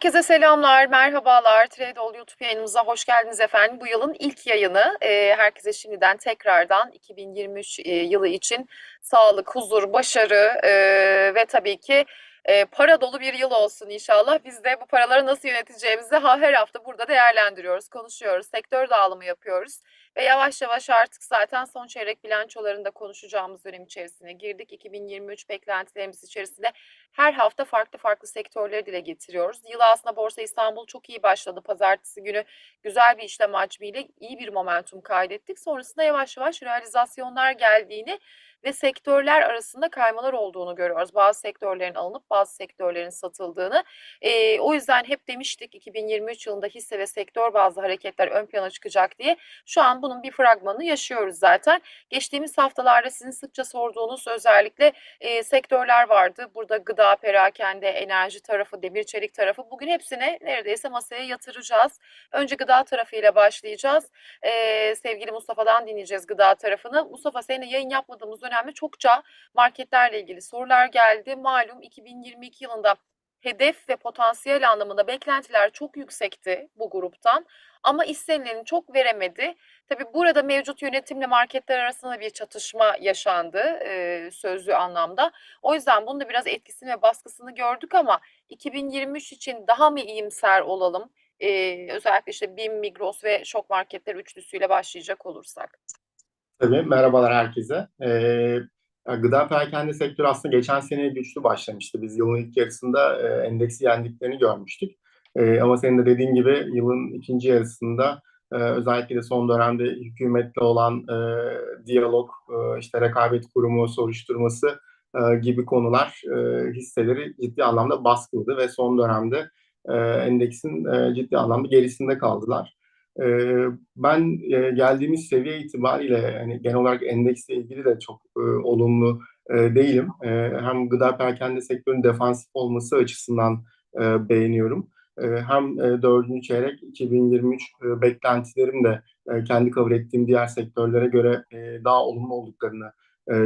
Herkese selamlar, merhabalar. Tradeol YouTube yayınımıza hoş geldiniz efendim. Bu yılın ilk yayını. Ee, herkese şimdiden tekrardan 2023 e, yılı için sağlık, huzur, başarı e, ve tabii ki e, para dolu bir yıl olsun inşallah. Biz de bu paraları nasıl yöneteceğimizi ha, her hafta burada değerlendiriyoruz, konuşuyoruz, sektör dağılımı yapıyoruz. Ve yavaş yavaş artık zaten son çeyrek bilançolarında konuşacağımız dönem içerisine girdik. 2023 beklentilerimiz içerisinde her hafta farklı farklı sektörleri dile getiriyoruz. Yıl aslında Borsa İstanbul çok iyi başladı. Pazartesi günü güzel bir işlem hacmiyle iyi bir momentum kaydettik. Sonrasında yavaş yavaş realizasyonlar geldiğini ve sektörler arasında kaymalar olduğunu görüyoruz. Bazı sektörlerin alınıp bazı sektörlerin satıldığını. E, o yüzden hep demiştik 2023 yılında hisse ve sektör bazı hareketler ön plana çıkacak diye. Şu an bunun bir fragmanını yaşıyoruz zaten. Geçtiğimiz haftalarda sizin sıkça sorduğunuz özellikle e, sektörler vardı. Burada gıda, perakende, enerji tarafı, demir çelik tarafı. Bugün hepsine neredeyse masaya yatıracağız. Önce gıda tarafıyla başlayacağız. E, sevgili Mustafa'dan dinleyeceğiz gıda tarafını. Mustafa seninle yayın yapmadığımız dönemde çokça marketlerle ilgili sorular geldi. Malum 2022 yılında hedef ve potansiyel anlamında beklentiler çok yüksekti bu gruptan ama istenileni çok veremedi. Tabii burada mevcut yönetimle marketler arasında bir çatışma yaşandı e, sözlü anlamda. O yüzden bunun da biraz etkisini ve baskısını gördük ama 2023 için daha mı iyimser olalım? E, özellikle işte BİM, Migros ve şok marketler üçlüsüyle başlayacak olursak. Tabii, merhabalar herkese. Ee, gıda perakende sektörü aslında geçen sene güçlü başlamıştı. Biz yılın ilk yarısında e, endeksi yendiklerini görmüştük. E, ama senin de dediğin gibi yılın ikinci yarısında e, özellikle de son dönemde hükümetle olan e, diyalog, e, işte rekabet kurumu soruşturması e, gibi konular e, hisseleri ciddi anlamda baskıladı ve son dönemde e, endeksin e, ciddi anlamda gerisinde kaldılar. Ben e, geldiğimiz seviye itibariyle yani genel olarak endeksle ilgili de çok e, olumlu e, değilim. Hem gıda perakende sektörünün defansif olması açısından beğeniyorum. Hem dördüncü çeyrek 2023 beklentilerim de kendi kabul ettiğim diğer sektörlere göre daha olumlu olduklarını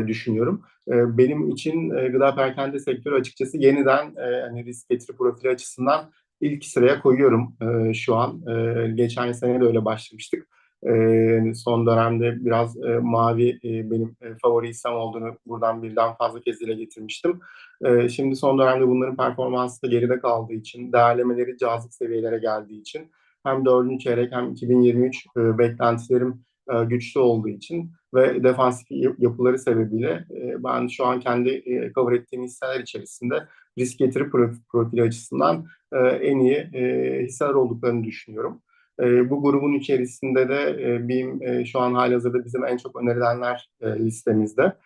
düşünüyorum. Benim için gıda perakende sektörü açıkçası yeniden hani risk getiri profili açısından ilk sıraya koyuyorum e, şu an. E, geçen sene de öyle başlamıştık. E, son dönemde biraz e, mavi e, benim e, favori hissem olduğunu buradan birden fazla kez dile getirmiştim. E, şimdi son dönemde bunların performansı da geride kaldığı için, değerlemeleri cazip seviyelere geldiği için hem dördüncü çeyrek hem 2023 e, beklentilerim e, güçlü olduğu için ve defansif yapıları sebebiyle e, ben şu an kendi e, cover ettiğim hisseler içerisinde risk getiri profili açısından e, en iyi e, hisseler olduklarını düşünüyorum. Bu grubun içerisinde de e, BİM şu an halihazırda bizim en çok önerilenler listemizde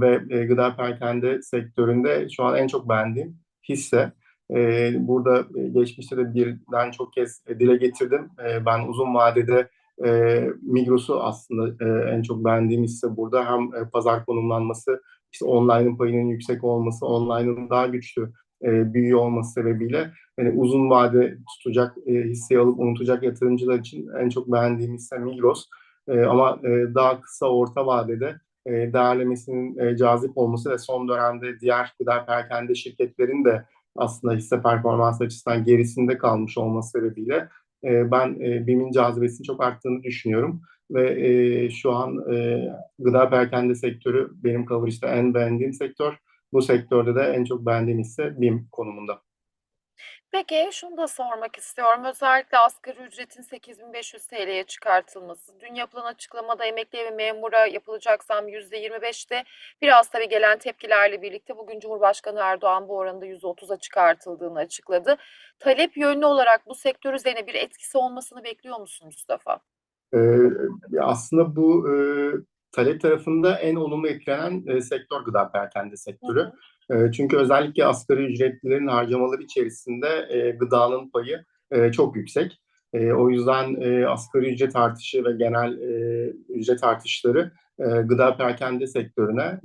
ve gıda perakende sektöründe şu an en çok beğendiğim hisse. Burada geçmişte de birden çok kez dile getirdim. Ben uzun vadede e, Migros'u aslında e, en çok beğendiğim hisse burada. Hem e, pazar konumlanması, işte online'ın payının yüksek olması, online'ın daha güçlü e, büyüyor olması sebebiyle yani uzun vade tutacak e, hisseyi alıp unutacak yatırımcılar için en çok beğendiğim hisse Migros. E, ama e, daha kısa orta vadede e, değerlemesinin e, cazip olması ve son dönemde diğer gıda perakende şirketlerin de aslında hisse performans açısından gerisinde kalmış olması sebebiyle e, ben e, BİM'in cazibesinin çok arttığını düşünüyorum. Ve e, şu an e, gıda perakende sektörü benim coverage'da en beğendiğim sektör. Bu sektörde de en çok beğendiğim ise BİM konumunda. Peki şunu da sormak istiyorum. Özellikle asgari ücretin 8500 TL'ye çıkartılması. Dün yapılan açıklamada emekli ve memura yapılacak zam %25'te. Biraz tabii gelen tepkilerle birlikte bugün Cumhurbaşkanı Erdoğan bu oranında %30'a çıkartıldığını açıkladı. Talep yönlü olarak bu sektör üzerine bir etkisi olmasını bekliyor musun Mustafa? Ee, aslında bu e, talep tarafında en olumlu etkilenen e, sektör gıda perakende sektörü. Hı hı. E, çünkü özellikle asgari ücretlilerin harcamaları içerisinde e, gıdanın payı e, çok yüksek. E, o yüzden e, asgari ücret artışı ve genel e, ücret artışları gıda perakende sektörüne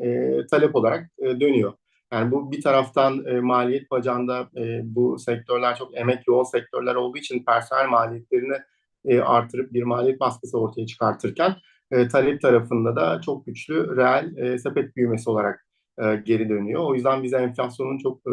talep olarak dönüyor. Yani bu bir taraftan maliyet bacağında bu sektörler çok emek yoğun sektörler olduğu için personel maliyetlerini artırıp bir maliyet baskısı ortaya çıkartırken talep tarafında da çok güçlü reel sepet büyümesi olarak e, geri dönüyor. O yüzden biz enflasyonun çok e,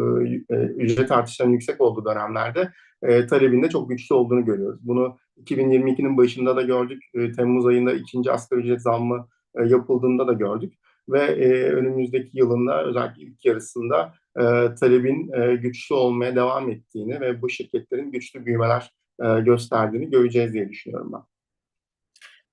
e, ücret artışlarının yüksek olduğu dönemlerde e, talebin de çok güçlü olduğunu görüyoruz. Bunu 2022'nin başında da gördük. E, Temmuz ayında ikinci asgari ücret zammı e, yapıldığında da gördük. Ve e, önümüzdeki yılında özellikle ilk yarısında e, talebin e, güçlü olmaya devam ettiğini ve bu şirketlerin güçlü büyümeler e, gösterdiğini göreceğiz diye düşünüyorum ben.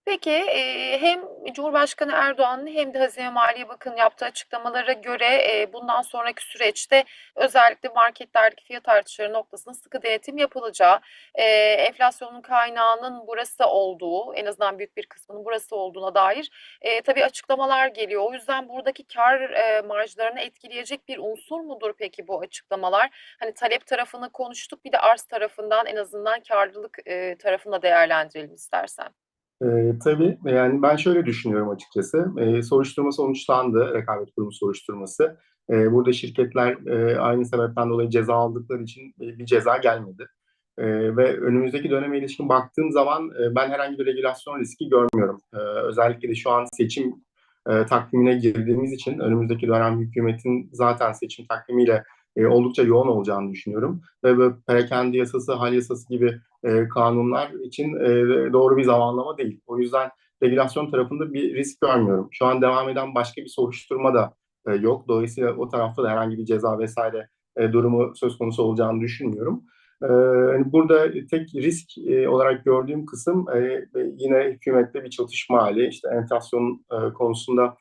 Peki e, hem Cumhurbaşkanı Erdoğan'ın hem de Hazine Maliye Bakanı yaptığı açıklamalara göre e, bundan sonraki süreçte özellikle marketlerdeki fiyat artışları noktasında sıkı denetim yapılacağı, e, enflasyonun kaynağının burası olduğu, en azından büyük bir kısmının burası olduğuna dair e, tabii açıklamalar geliyor. O yüzden buradaki kar e, marjlarını etkileyecek bir unsur mudur peki bu açıklamalar? Hani talep tarafını konuştuk, bir de arz tarafından en azından karlılık e, tarafını değerlendirelim istersen. E, tabii yani ben şöyle düşünüyorum açıkçası. E, soruşturma sonuçlandı, rekabet kurumu soruşturması. E, burada şirketler e, aynı sebepten dolayı ceza aldıkları için e, bir ceza gelmedi. E, ve önümüzdeki döneme ilişkin baktığım zaman e, ben herhangi bir regülasyon riski görmüyorum. E, özellikle de şu an seçim e, takvimine girdiğimiz için önümüzdeki dönem hükümetin zaten seçim takvimiyle e, oldukça yoğun olacağını düşünüyorum. Ve böyle perakende yasası, hal yasası gibi e, kanunlar için e, doğru bir zamanlama değil. O yüzden regülasyon tarafında bir risk görmüyorum. Şu an devam eden başka bir soruşturma da e, yok. Dolayısıyla o tarafta da herhangi bir ceza vesaire durumu söz konusu olacağını düşünmüyorum. Hani burada tek risk olarak gördüğüm kısım yine hükümette bir çatışma hali. İşte enflasyon konusunda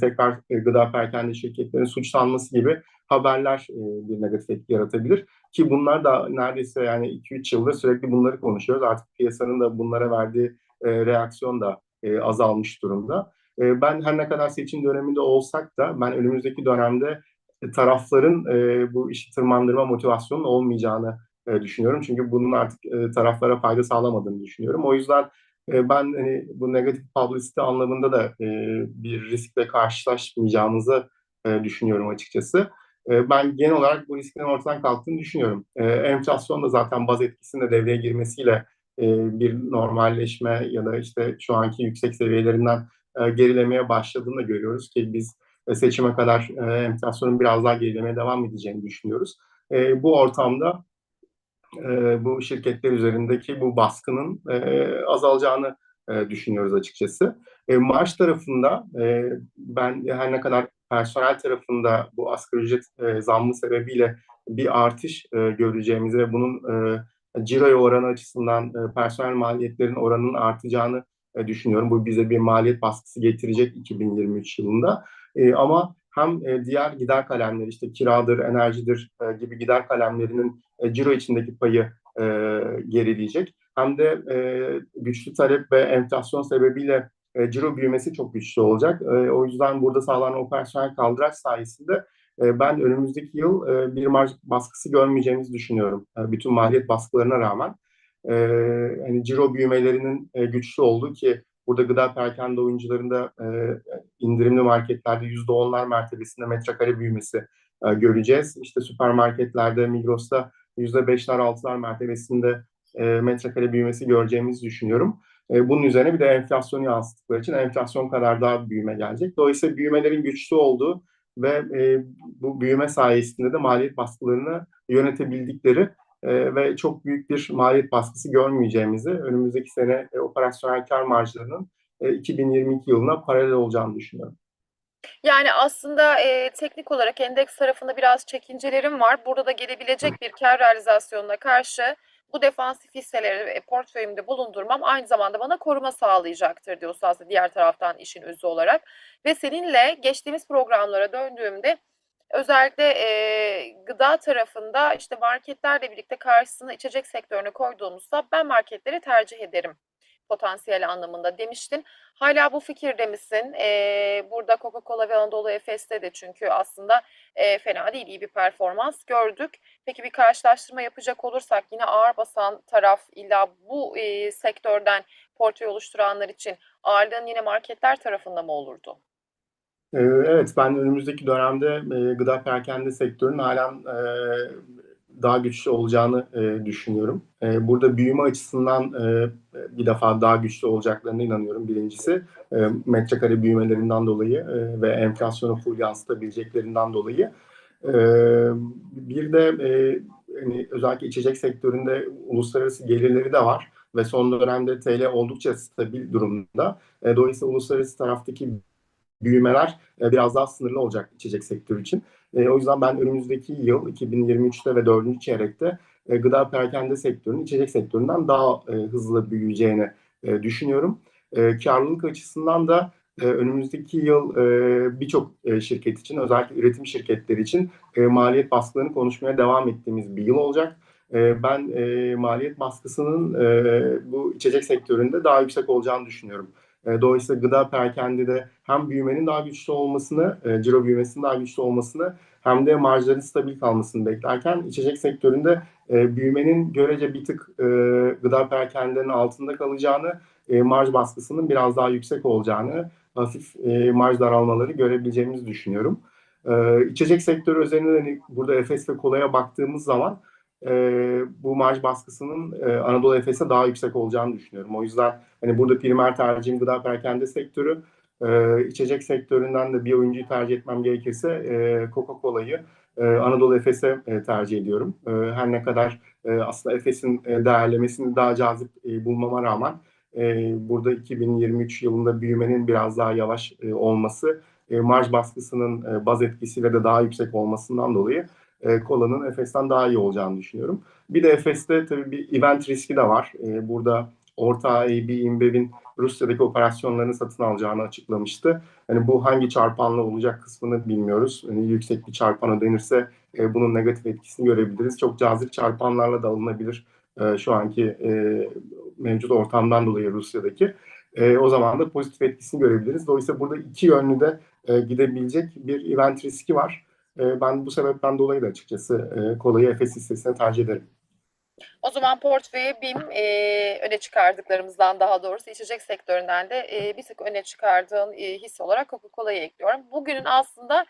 tekrar gıda perakende şirketlerin suçlanması gibi haberler bir negatif etki yaratabilir. Ki bunlar da neredeyse yani 2-3 yıldır sürekli bunları konuşuyoruz. Artık piyasanın da bunlara verdiği e, reaksiyon da e, azalmış durumda. E, ben her ne kadar seçim döneminde olsak da ben önümüzdeki dönemde e, tarafların e, bu işi tırmandırma motivasyonun olmayacağını e, düşünüyorum. Çünkü bunun artık e, taraflara fayda sağlamadığını düşünüyorum. O yüzden e, ben hani bu negatif publicity anlamında da e, bir riskle karşılaşmayacağımızı e, düşünüyorum açıkçası. E, ben genel olarak bu risklerin ortadan kalktığını düşünüyorum. E, enflasyon da zaten baz etkisinin de devreye girmesiyle e, bir normalleşme ya da işte şu anki yüksek seviyelerinden e, gerilemeye başladığını da görüyoruz ki biz e, seçime kadar enflasyonun biraz daha gerilemeye devam edeceğini düşünüyoruz. Bu ortamda bu şirketler üzerindeki bu baskının azalacağını düşünüyoruz açıkçası. Maaş tarafında ben her ne kadar personel tarafında bu asgari ücret e, zammı sebebiyle bir artış e, göreceğimizi ve bunun e, ciroya oranı açısından e, personel maliyetlerin oranının artacağını e, düşünüyorum. Bu bize bir maliyet baskısı getirecek 2023 yılında. E, ama hem e, diğer gider kalemleri işte kiradır, enerjidir e, gibi gider kalemlerinin e, ciro içindeki payı e, gerileyecek. Hem de e, güçlü talep ve enflasyon sebebiyle e, ciro büyümesi çok güçlü olacak. E, o yüzden burada sağlanan operasyonel kaldıraç sayesinde e, ben önümüzdeki yıl e, bir marj baskısı görmeyeceğimizi düşünüyorum. E, bütün maliyet baskılarına rağmen. E, hani ciro büyümelerinin e, güçlü olduğu ki burada gıda perakende oyuncularında e, indirimli marketlerde yüzde onlar mertebesinde metrekare büyümesi e, göreceğiz. İşte süpermarketlerde, Migros'ta yüzde beşler, altılar mertebesinde e, metrekare büyümesi göreceğimizi düşünüyorum. E, bunun üzerine bir de enflasyonu yansıttıkları için enflasyon kadar daha büyüme gelecek. Dolayısıyla büyümelerin güçlü olduğu ve e, bu büyüme sayesinde de maliyet baskılarını yönetebildikleri e, ve çok büyük bir maliyet baskısı görmeyeceğimizi önümüzdeki sene operasyonel kar marjlarının e, 2022 yılına paralel olacağını düşünüyorum. Yani aslında e, teknik olarak endeks tarafında biraz çekincelerim var. Burada da gelebilecek bir kar realizasyonuna karşı bu defansif hisseleri portföyümde bulundurmam aynı zamanda bana koruma sağlayacaktır diyorsun aslında diğer taraftan işin özü olarak. Ve seninle geçtiğimiz programlara döndüğümde özellikle e, gıda tarafında işte marketlerle birlikte karşısına içecek sektörüne koyduğumuzda ben marketleri tercih ederim potansiyel anlamında demiştin. Hala bu fikirde misin? Ee, burada Coca-Cola ve Anadolu Efes'te de çünkü aslında e, fena değil, iyi bir performans gördük. Peki bir karşılaştırma yapacak olursak yine ağır basan taraf illa bu e, sektörden portföy oluşturanlar için ağırlığın yine marketler tarafında mı olurdu? Evet, ben önümüzdeki dönemde gıda perakende sektörünün halen daha güçlü olacağını e, düşünüyorum. E, burada büyüme açısından e, bir defa daha güçlü olacaklarına inanıyorum birincisi. E, metrekare büyümelerinden dolayı e, ve enflasyonu full yansıtabileceklerinden dolayı. E, bir de e, hani özellikle içecek sektöründe uluslararası gelirleri de var ve son dönemde TL oldukça stabil durumda. E, dolayısıyla uluslararası taraftaki büyümeler e, biraz daha sınırlı olacak içecek sektörü için. E, o yüzden ben önümüzdeki yıl 2023'te ve 4. çeyrekte e, gıda perakende sektörünün içecek sektöründen daha e, hızlı büyüyeceğini e, düşünüyorum. E, karlılık açısından da e, önümüzdeki yıl e, birçok e, şirket için özellikle üretim şirketleri için e, maliyet baskılarını konuşmaya devam ettiğimiz bir yıl olacak. E, ben e, maliyet baskısının e, bu içecek sektöründe daha yüksek olacağını düşünüyorum. E, dolayısıyla gıda perakendede hem büyümenin daha güçlü olmasını, e, ciro büyümesinin daha güçlü olmasını hem de marjların stabil kalmasını beklerken içecek sektöründe e, büyümenin görece bir tık e, gıda perakendenin altında kalacağını, marj baskısının biraz daha yüksek olacağını, hafif marj daralmaları görebileceğimizi düşünüyorum. E, içecek sektörü üzerinde hani burada Efes ve Kola'ya baktığımız zaman e, bu marj baskısının e, Anadolu Efes'e daha yüksek olacağını düşünüyorum. O yüzden hani burada primer tercihim gıda perakende sektörü. E, içecek sektöründen de bir oyuncuyu tercih etmem gerekirse e, Coca-Cola'yı e, Anadolu Efes'e e, tercih ediyorum. E, her ne kadar e, aslında Efes'in e, değerlemesini daha cazip e, bulmama rağmen e, burada 2023 yılında büyümenin biraz daha yavaş e, olması, e, marj baskısının e, baz etkisiyle de daha yüksek olmasından dolayı e, Kola'nın Efes'ten daha iyi olacağını düşünüyorum. Bir de Efes'te tabii bir event riski de var. E, burada ortağı AB InBev'in Rusya'daki operasyonlarını satın alacağını açıklamıştı. Hani bu hangi çarpanla olacak kısmını bilmiyoruz. Hani yüksek bir çarpan ödenirse e, bunun negatif etkisini görebiliriz. Çok cazip çarpanlarla da alınabilir e, şu anki e, mevcut ortamdan dolayı Rusya'daki. E, o zaman da pozitif etkisini görebiliriz. Dolayısıyla burada iki yönlü de e, gidebilecek bir event riski var. E, ben bu sebepten dolayı da açıkçası e, kolayı Efes hissesine tercih ederim. O zaman portföye BİM e, öne çıkardıklarımızdan daha doğrusu içecek sektöründen de e, bir tık öne çıkardığın e, hisse olarak Coca-Cola'yı ekliyorum. Bugünün aslında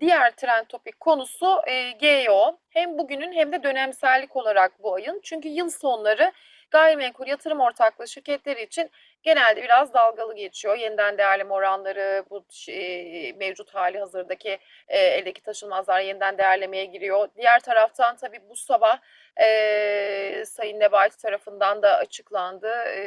diğer trend topik konusu e, GEO. Hem bugünün hem de dönemsellik olarak bu ayın. Çünkü yıl sonları gayrimenkul yatırım ortaklığı şirketleri için genelde biraz dalgalı geçiyor. Yeniden değerleme oranları, bu e, mevcut hali hazırdaki e, eldeki taşınmazlar yeniden değerlemeye giriyor. Diğer taraftan tabii bu sabah e, Sayın Nebati tarafından da açıklandı e,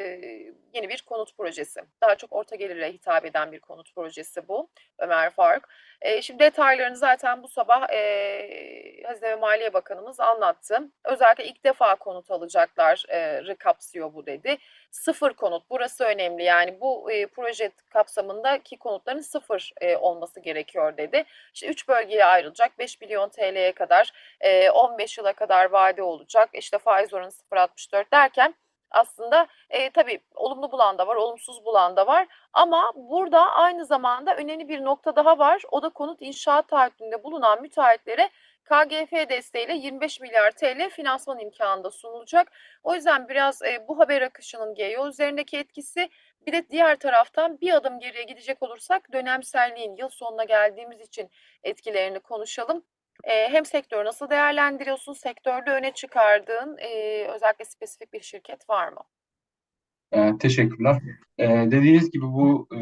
yeni bir konut projesi. Daha çok orta gelire hitap eden bir konut projesi bu Ömer Faruk. E, şimdi detaylarını zaten bu sabah e, Hazine ve Maliye Bakanımız anlattı. Özellikle ilk defa konut alacaklar e, kapsıyor bu dedi. Sıfır konut burası önemli yani bu e, proje kapsamındaki konutların sıfır e, olması gerekiyor dedi. İşte 3 bölgeye ayrılacak 5 milyon TL'ye kadar e, 15 yıla kadar vade olacak işte faiz oranı 0.64 derken aslında e, tabii olumlu bulan da var, olumsuz bulan da var. Ama burada aynı zamanda önemli bir nokta daha var. O da konut inşaat taahhütünde bulunan müteahhitlere KGF desteğiyle 25 milyar TL finansman imkanı da sunulacak. O yüzden biraz e, bu haber akışının GEO üzerindeki etkisi bir de diğer taraftan bir adım geriye gidecek olursak dönemselliğin yıl sonuna geldiğimiz için etkilerini konuşalım. E, hem sektörü nasıl değerlendiriyorsun? Sektörde öne çıkardığın e, özellikle spesifik bir şirket var mı? E, teşekkürler. E, dediğiniz gibi bu e,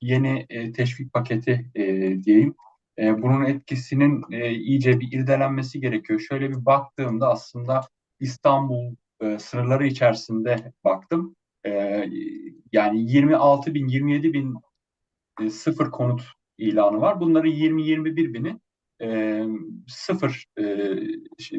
yeni e, teşvik paketi e, diyeyim. E, bunun etkisinin e, iyice bir irdelenmesi gerekiyor. Şöyle bir baktığımda aslında İstanbul e, sınırları içerisinde baktım. E, yani 26 bin, 27 bin e, sıfır konut ilanı var. Bunların 20-21 bini e, sıfır, e,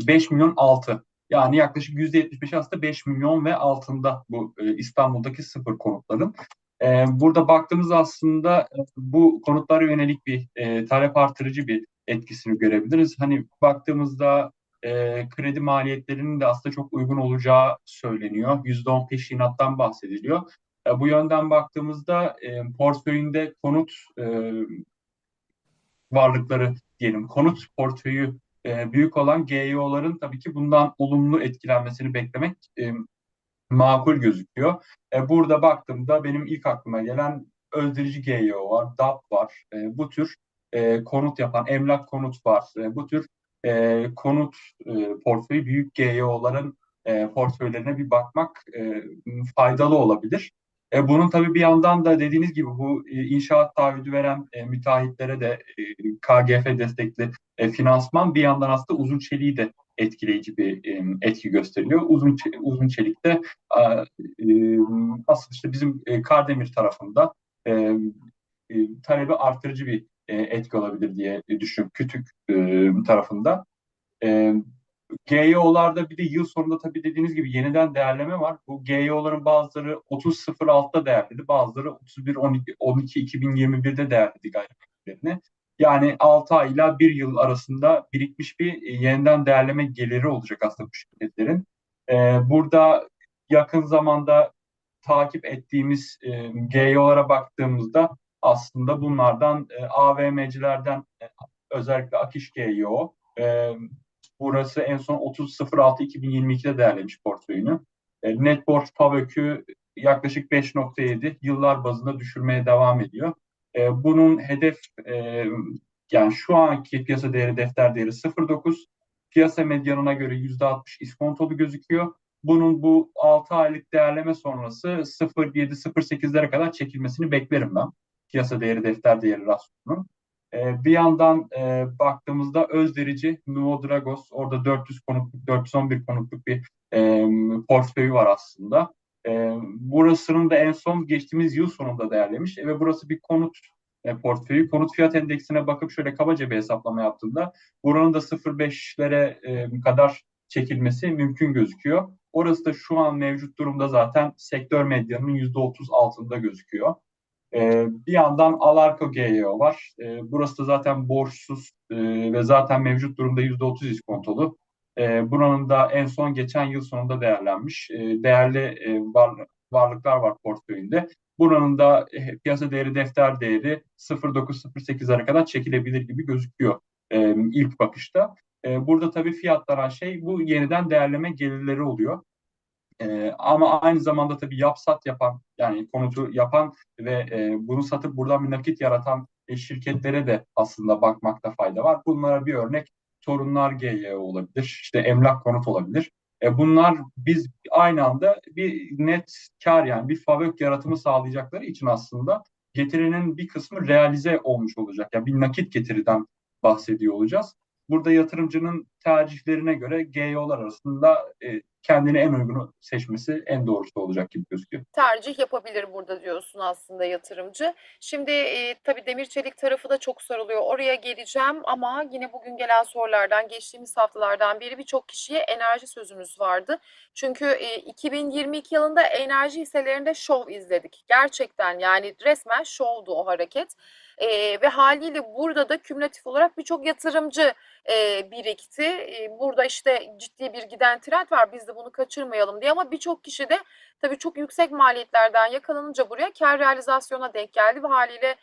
5 milyon altı. Yani yaklaşık %75 aslında 5 milyon ve altında bu e, İstanbul'daki sıfır konutların. E, burada baktığımız aslında e, bu konutlara yönelik bir e, talep artırıcı bir etkisini görebiliriz. Hani baktığımızda e, kredi maliyetlerinin de aslında çok uygun olacağı söyleniyor. %10 peşinattan bahsediliyor. E, bu yönden baktığımızda e, portföyünde konut e, varlıkları diyelim konut portföyü e, büyük olan GEO'ların tabii ki bundan olumlu etkilenmesini beklemek e, makul gözüküyor. E, burada baktığımda benim ilk aklıma gelen özdirici GEO var, DAP var. E, bu tür e, konut yapan, emlak konut var. E, bu tür e, konut e, portföyü büyük GEO'ların e, portföylerine bir bakmak e, faydalı olabilir. E, bunun tabii bir yandan da dediğiniz gibi bu e, inşaat taahhüdü veren e, müteahhitlere de e, KGF destekli e, finansman bir yandan aslında uzun çeliği de etkileyici bir e, etki gösteriyor. Uzun uzun çelikte e, e, asıl işte bizim e, Kardemir tarafında e, e, talebi artırıcı bir e, etki olabilir diye düşünüyorum Kütük e, tarafında. E, GYO'larda bir de yıl sonunda tabii dediğiniz gibi yeniden değerleme var. Bu GYO'ların bazıları 30.06'da değerledi, bazıları 31.12.2021'de değerledi gayrimenkullerini. Yani 6 ay ile 1 yıl arasında birikmiş bir e, yeniden değerleme geliri olacak aslında bu şirketlerin. E, burada yakın zamanda takip ettiğimiz e, GYO'lara baktığımızda aslında bunlardan e, AVM'cilerden e, özellikle Akiş GYO, e, burası en son 30.06.2022'de değerlemiş portföyünü. E, net borç PAVÖK'ü yaklaşık 5.7 yıllar bazında düşürmeye devam ediyor. E, bunun hedef e, yani şu anki piyasa değeri defter değeri 0.9 piyasa medyanına göre %60 iskontolu gözüküyor. Bunun bu 6 aylık değerleme sonrası 0.7-0.8'lere kadar çekilmesini beklerim ben. Piyasa değeri defter değeri rasyonunun. E, bir yandan e, baktığımızda Özderici, Nuvo Dragos orada 400 konutluk, 411 konutluk bir e, portföyü var aslında. E, burasının da en son geçtiğimiz yıl sonunda değerlemiş e, ve burası bir konut e, portföyü. Konut fiyat endeksine bakıp şöyle kabaca bir hesaplama yaptığımda buranın da 0.5'lere e, kadar çekilmesi mümkün gözüküyor. Orası da şu an mevcut durumda zaten sektör medyanın %30 altında gözüküyor. Ee, bir yandan Alarko GYO var. Ee, burası da zaten borçsuz e, ve zaten mevcut durumda %30 iskontolu. Ee, buranın da en son geçen yıl sonunda değerlenmiş. Ee, değerli e, var, varlıklar var portföyünde. Buranın da e, piyasa değeri, defter değeri 0.9-0.8'lere kadar çekilebilir gibi gözüküyor e, ilk bakışta. E, burada tabii fiyatlanan şey bu yeniden değerleme gelirleri oluyor. Ee, ama aynı zamanda tabii yapsat yapan yani konutu yapan ve e, bunu satıp buradan bir nakit yaratan e, şirketlere de aslında bakmakta fayda var. Bunlara bir örnek Torunlar GY olabilir, işte emlak konut olabilir. E, bunlar biz aynı anda bir net kar yani bir fabrik yaratımı sağlayacakları için aslında getirinin bir kısmı realize olmuş olacak. Yani bir nakit getiriden bahsediyor olacağız. Burada yatırımcının tercihlerine göre GYO'lar arasında e, kendine en uygunu seçmesi en doğrusu olacak gibi gözüküyor. tercih yapabilir burada diyorsun aslında yatırımcı. Şimdi e, tabii demir çelik tarafı da çok soruluyor. Oraya geleceğim ama yine bugün gelen sorulardan geçtiğimiz haftalardan beri birçok kişiye enerji sözümüz vardı. Çünkü e, 2022 yılında enerji hisselerinde şov izledik. Gerçekten yani resmen şovdu o hareket. E, ve haliyle burada da kümülatif olarak birçok yatırımcı e, birikti. Burada işte ciddi bir giden trend var. Biz de bunu kaçırmayalım diye ama birçok kişi de tabii çok yüksek maliyetlerden yakalanınca buraya kar realizasyona denk geldi ve haliyle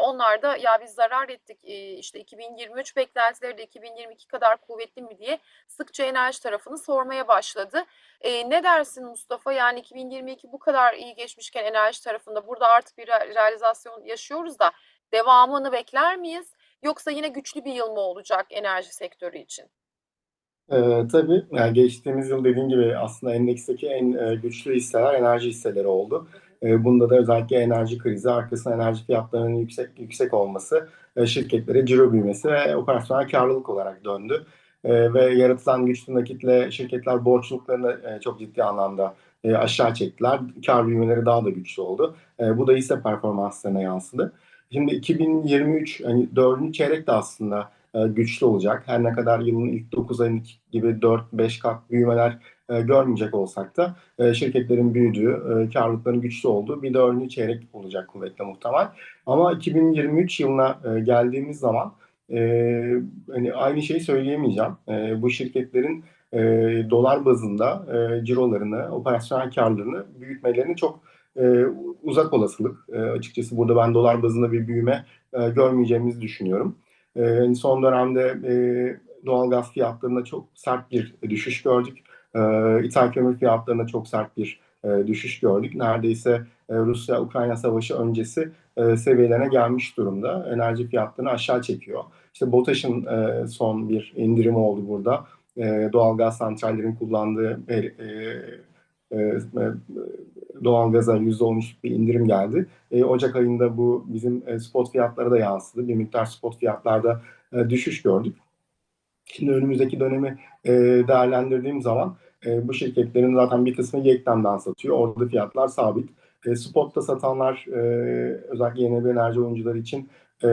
onlar da ya biz zarar ettik işte 2023 beklentileri de 2022 kadar kuvvetli mi diye sıkça enerji tarafını sormaya başladı. Ne dersin Mustafa? Yani 2022 bu kadar iyi geçmişken enerji tarafında burada artık bir re- realizasyon yaşıyoruz da devamını bekler miyiz? Yoksa yine güçlü bir yıl mı olacak enerji sektörü için? Ee, tabii yani geçtiğimiz yıl dediğim gibi aslında endeksteki en e, güçlü hisseler enerji hisseleri oldu. E, bunda da özellikle enerji krizi arkasında enerji fiyatlarının yüksek yüksek olması e, şirketlere ciro büyümesi ve operasyonel karlılık olarak döndü. E, ve yaratılan güçlü nakitle şirketler borçluluklarını e, çok ciddi anlamda e, aşağı çektiler. Kar büyümeleri daha da güçlü oldu. E, bu da hisse performanslarına yansıdı. Şimdi 2023 hani dördüncü çeyrek de aslında güçlü olacak. Her ne kadar yılın ilk 9 ayın gibi 4-5 kat büyümeler e, görmeyecek olsak da e, şirketlerin büyüdüğü, e, karlılıkların güçlü olduğu bir dördüncü çeyrek olacak kuvvetle muhtemel. Ama 2023 yılına e, geldiğimiz zaman e, hani aynı şeyi söyleyemeyeceğim. E, bu şirketlerin e, dolar bazında e, cirolarını, operasyonel karlarını büyütmelerinin çok e, uzak olasılık. E, açıkçası burada ben dolar bazında bir büyüme e, görmeyeceğimizi düşünüyorum. E, son dönemde e, doğal gaz fiyatlarında çok sert bir düşüş gördük. E, ithal kömür fiyatlarında çok sert bir e, düşüş gördük. Neredeyse e, Rusya-Ukrayna savaşı öncesi e, seviyelerine gelmiş durumda. Enerji fiyatlarını aşağı çekiyor. İşte BOTAŞ'ın e, son bir indirimi oldu burada. e, doğalgaz santrallerin kullandığı e, e, e, doğalgaza %13 bir indirim geldi. E, Ocak ayında bu bizim e, spot fiyatlara da yansıdı. Bir miktar spot fiyatlarda e, düşüş gördük. Şimdi önümüzdeki dönemi e, değerlendirdiğim zaman e, bu şirketlerin zaten bir kısmı Yekten'den satıyor. Orada fiyatlar sabit. E, spotta satanlar e, özellikle yeni enerji oyuncuları için e,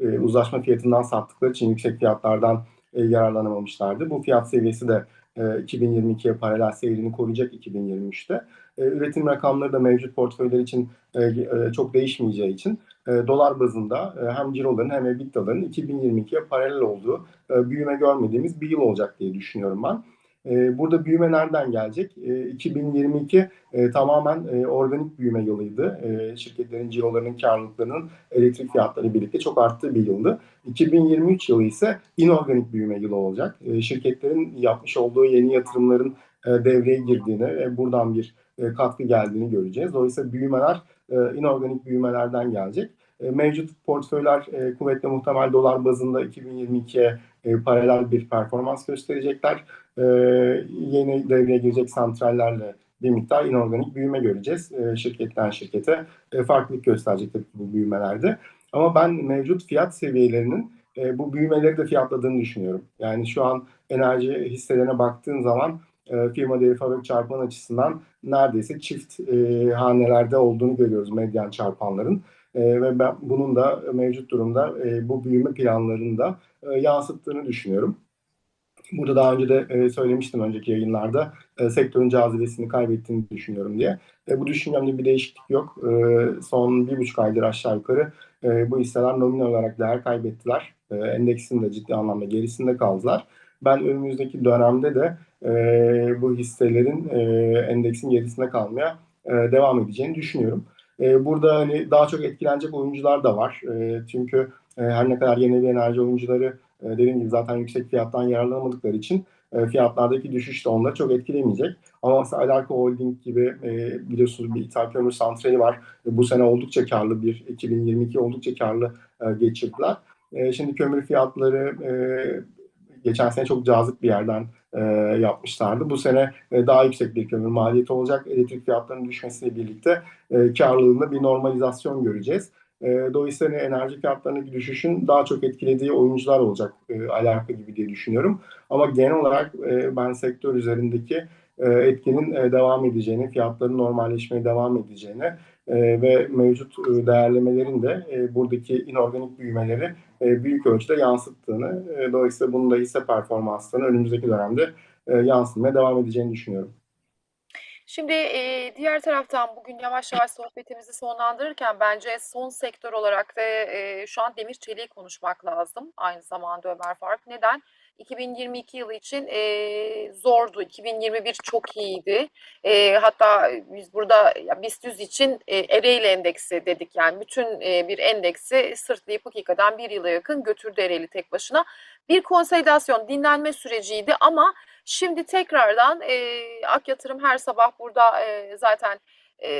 e, uzlaşma fiyatından sattıkları için yüksek fiyatlardan e, yararlanamamışlardı. Bu fiyat seviyesi de e, 2022'ye paralel seyrini koruyacak 2023'te. E, üretim rakamları da mevcut portföyler için e, e, çok değişmeyeceği için e, dolar bazında e, hem ciroların hem EBITDA'ların 2022'ye paralel olduğu e, büyüme görmediğimiz bir yıl olacak diye düşünüyorum ben. E, burada büyüme nereden gelecek? E, 2022 e, tamamen e, organik büyüme yılıydı. E, şirketlerin cirolarının karlılıklarının elektrik fiyatları birlikte çok arttığı bir yıldı. 2023 yılı ise inorganik büyüme yılı olacak. Şirketlerin yapmış olduğu yeni yatırımların e, devreye girdiğini ve buradan bir katkı geldiğini göreceğiz. Dolayısıyla büyümeler inorganik büyümelerden gelecek. Mevcut portföyler e, kuvvetle muhtemel dolar bazında 2022'ye e, paralel bir performans gösterecekler. E, yeni devreye girecek santrallerle bir miktar inorganik büyüme göreceğiz. E, şirketten şirkete e, farklılık gösterecek tabii bu büyümelerde. Ama ben mevcut fiyat seviyelerinin e, bu büyümeleri de fiyatladığını düşünüyorum. Yani şu an enerji hisselerine baktığın zaman e, firma değeri fabrik çarpan açısından neredeyse çift e, hanelerde olduğunu görüyoruz medyan çarpanların. E, ve ben bunun da mevcut durumda e, bu büyüme planlarını da e, yansıttığını düşünüyorum. Burada daha önce de e, söylemiştim önceki yayınlarda e, sektörün cazibesini kaybettiğini düşünüyorum diye. E, bu düşüncemde bir değişiklik yok. E, son bir buçuk aydır aşağı yukarı e, bu hisseler nominal olarak değer kaybettiler. E, endeksin de ciddi anlamda gerisinde kaldılar. Ben önümüzdeki dönemde de e, bu hisselerin e, endeksin gerisinde kalmaya e, devam edeceğini düşünüyorum. E, burada hani daha çok etkilenecek oyuncular da var. E, çünkü e, her ne kadar yeni bir enerji oyuncuları e, dediğim gibi zaten yüksek fiyattan yararlanamadıkları için e, fiyatlardaki düşüş de onları çok etkilemeyecek. Ama mesela Alarko Holding gibi e, biliyorsunuz bir ithal kömür santrali var. E, bu sene oldukça karlı bir 2022 oldukça karlı e, geçirdiler. E, şimdi kömür fiyatları geçen sene çok cazip bir yerden yapmışlardı. Bu sene daha yüksek bir kömür maliyeti olacak. Elektrik fiyatlarının düşmesiyle birlikte karlılığında bir normalizasyon göreceğiz. E, dolayısıyla hani enerji fiyatlarındaki düşüşün daha çok etkilediği oyuncular olacak e, alaka gibi diye düşünüyorum. Ama genel olarak e, ben sektör üzerindeki e, etkinin e, devam edeceğini, fiyatların normalleşmeye devam edeceğini e, ve mevcut e, değerlemelerin de e, buradaki inorganik büyümeleri e, büyük ölçüde yansıttığını, e, dolayısıyla bunun da hisse performanslarının önümüzdeki dönemde e, yansımaya devam edeceğini düşünüyorum. Şimdi e, diğer taraftan bugün yavaş yavaş sohbetimizi sonlandırırken bence son sektör olarak da e, şu an demir çeliği konuşmak lazım. Aynı zamanda Ömer Faruk. Neden? 2022 yılı için e, zordu. 2021 çok iyiydi. E, hatta biz burada ya BIST 100 için e, Ereğli endeksi dedik. Yani bütün e, bir endeksi sırtlayıp hakikaten bir yıla yakın götürdü Ereğli tek başına. Bir konsolidasyon, dinlenme süreciydi ama Şimdi tekrardan e, Ak Yatırım her sabah burada e, zaten e,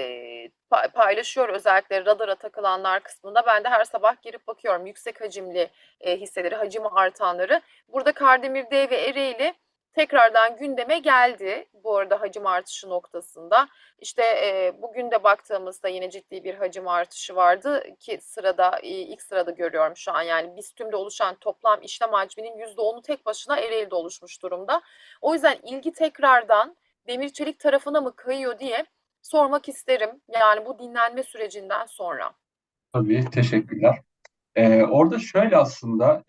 pa- paylaşıyor özellikle radara takılanlar kısmında. Ben de her sabah girip bakıyorum yüksek hacimli e, hisseleri, hacimi artanları. Burada Kardemir D ve Ereğli tekrardan gündeme geldi bu arada hacim artışı noktasında. İşte e, bugün de baktığımızda yine ciddi bir hacim artışı vardı ki sırada e, ilk sırada görüyorum şu an yani BISTÜM'de oluşan toplam işlem hacminin %10'u tek başına Ereğli'de oluşmuş durumda. O yüzden ilgi tekrardan demir çelik tarafına mı kayıyor diye sormak isterim. Yani bu dinlenme sürecinden sonra. Tabii, teşekkürler. Ee, orada şöyle aslında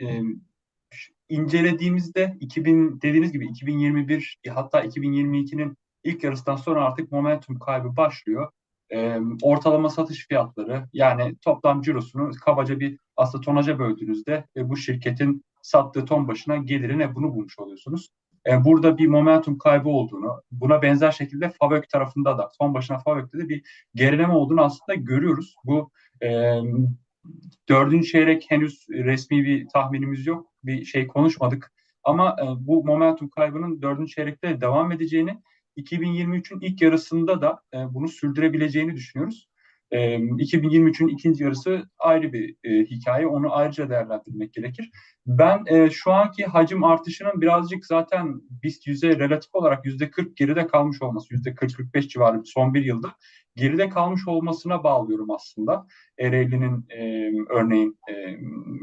incelediğimizde 2000 dediğiniz gibi 2021 hatta 2022'nin ilk yarısından sonra artık momentum kaybı başlıyor. Ee, ortalama satış fiyatları yani toplam cirosunu kabaca bir aslında tonaja böldüğünüzde e, bu şirketin sattığı ton başına geliri ne bunu bulmuş oluyorsunuz. E, burada bir momentum kaybı olduğunu, buna benzer şekilde Favök tarafında da ton başına Favök'te de bir gerileme olduğunu aslında görüyoruz. Bu e, dördüncü çeyrek henüz resmi bir tahminimiz yok. Bir şey konuşmadık. Ama e, bu momentum kaybının dördüncü çeyrekte devam edeceğini, 2023'ün ilk yarısında da e, bunu sürdürebileceğini düşünüyoruz. E, 2023'ün ikinci yarısı ayrı bir e, hikaye. Onu ayrıca değerlendirmek gerekir. Ben e, şu anki hacim artışının birazcık zaten BIST yüze relatif olarak yüzde 40 geride kalmış olması, yüzde 40-45 civarı son bir yılda geride kalmış olmasına bağlıyorum aslında. Ereğli'nin e, örneğin e,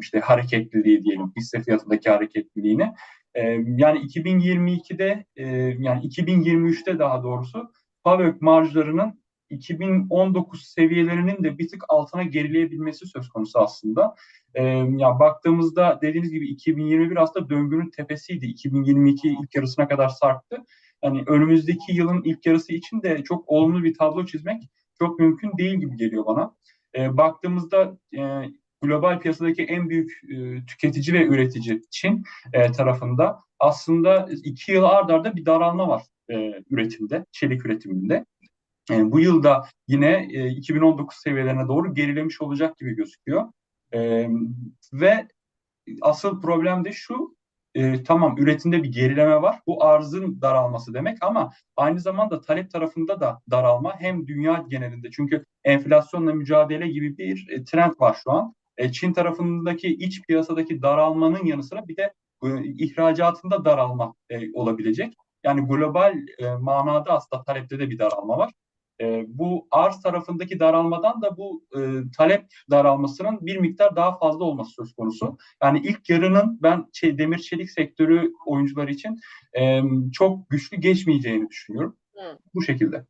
işte hareketliliği diyelim, hisse fiyatındaki hareketliliğini. E, yani 2022'de e, yani 2023'te daha doğrusu FAVÖK marjlarının 2019 seviyelerinin de bir tık altına gerileyebilmesi söz konusu aslında. Ee, ya baktığımızda dediğiniz gibi 2021 aslında döngünün tepesiydi. 2022 ilk yarısına kadar sarktı. Yani önümüzdeki yılın ilk yarısı için de çok olumlu bir tablo çizmek çok mümkün değil gibi geliyor bana. Ee, baktığımızda e, global piyasadaki en büyük e, tüketici ve üretici Çin e, tarafında aslında iki yıl ard arda bir daralma var e, üretimde, çelik üretiminde. E, bu yılda yine e, 2019 seviyelerine doğru gerilemiş olacak gibi gözüküyor. E, ve asıl problem de şu, e, tamam üretimde bir gerileme var. Bu arzın daralması demek ama aynı zamanda talep tarafında da daralma hem dünya genelinde çünkü enflasyonla mücadele gibi bir e, trend var şu an. E, Çin tarafındaki iç piyasadaki daralmanın yanı sıra bir de e, ihracatında daralma e, olabilecek. Yani global e, manada aslında talepte de bir daralma var. E, bu arz tarafındaki daralmadan da bu e, talep daralmasının bir miktar daha fazla olması söz konusu. Yani ilk yarının ben şey, demir çelik sektörü oyuncuları için e, çok güçlü geçmeyeceğini düşünüyorum. Hı. Bu şekilde.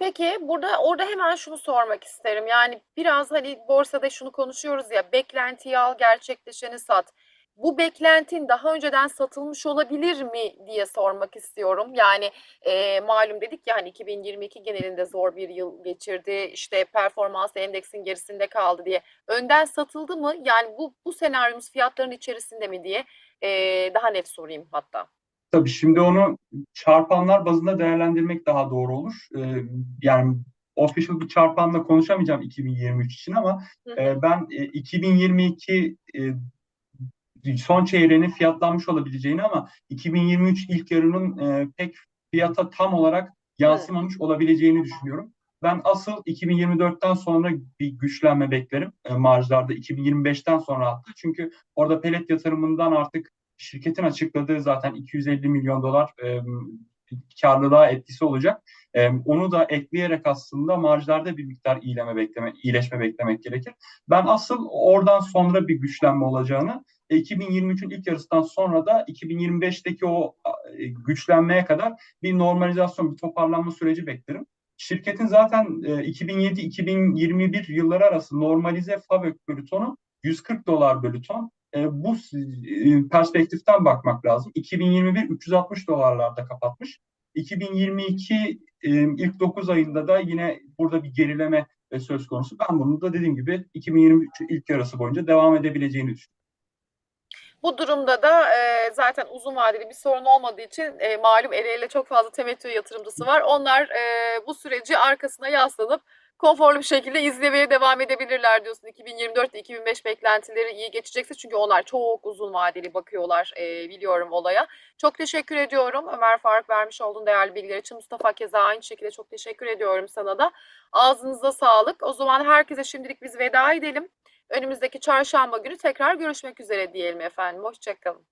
Peki burada orada hemen şunu sormak isterim. Yani biraz hani borsada şunu konuşuyoruz ya beklentiyi al gerçekleşeni sat. Bu beklentin daha önceden satılmış olabilir mi diye sormak istiyorum. Yani e, malum dedik ya hani 2022 genelinde zor bir yıl geçirdi. İşte performans endeksin gerisinde kaldı diye. Önden satıldı mı? Yani bu bu senaryomuz fiyatların içerisinde mi diye e, daha net sorayım hatta. Tabii şimdi onu çarpanlar bazında değerlendirmek daha doğru olur. Ee, yani official bir çarpanla konuşamayacağım 2023 için ama Hı hı. e, ben e, 2022 e, son çeyreğinin fiyatlanmış olabileceğini ama 2023 ilk yarının e, pek fiyata tam olarak yansımamış olabileceğini düşünüyorum. Ben asıl 2024'ten sonra bir güçlenme beklerim e, marjlarda 2025'ten sonra hatta. Çünkü orada pelet yatırımından artık şirketin açıkladığı zaten 250 milyon dolar e, karlılığa etkisi olacak. E, onu da ekleyerek aslında marjlarda bir miktar iyileme bekleme, iyileşme beklemek gerekir. Ben asıl oradan sonra bir güçlenme olacağını, 2023'ün ilk yarısından sonra da 2025'teki o e, güçlenmeye kadar bir normalizasyon, bir toparlanma süreci beklerim. Şirketin zaten e, 2007-2021 yılları arası normalize FAVÖK bölü tonu 140 dolar bölü ton. E, bu e, perspektiften bakmak lazım. 2021 360 dolarlarda kapatmış. 2022 e, ilk 9 ayında da yine burada bir gerileme e, söz konusu. Ben bunu da dediğim gibi 2023 ilk yarısı boyunca devam edebileceğini düşünüyorum. Bu durumda da e, zaten uzun vadeli bir sorun olmadığı için e, malum Ereğli'yle çok fazla temettü yatırımcısı var. Onlar e, bu süreci arkasına yaslanıp konforlu bir şekilde izlemeye devam edebilirler diyorsun. 2024 2025 beklentileri iyi geçecekse çünkü onlar çok uzun vadeli bakıyorlar e, biliyorum olaya. Çok teşekkür ediyorum Ömer Faruk vermiş olduğun değerli bilgiler için. Mustafa keza aynı şekilde çok teşekkür ediyorum sana da. Ağzınıza sağlık. O zaman herkese şimdilik biz veda edelim. Önümüzdeki çarşamba günü tekrar görüşmek üzere diyelim efendim. Hoşçakalın.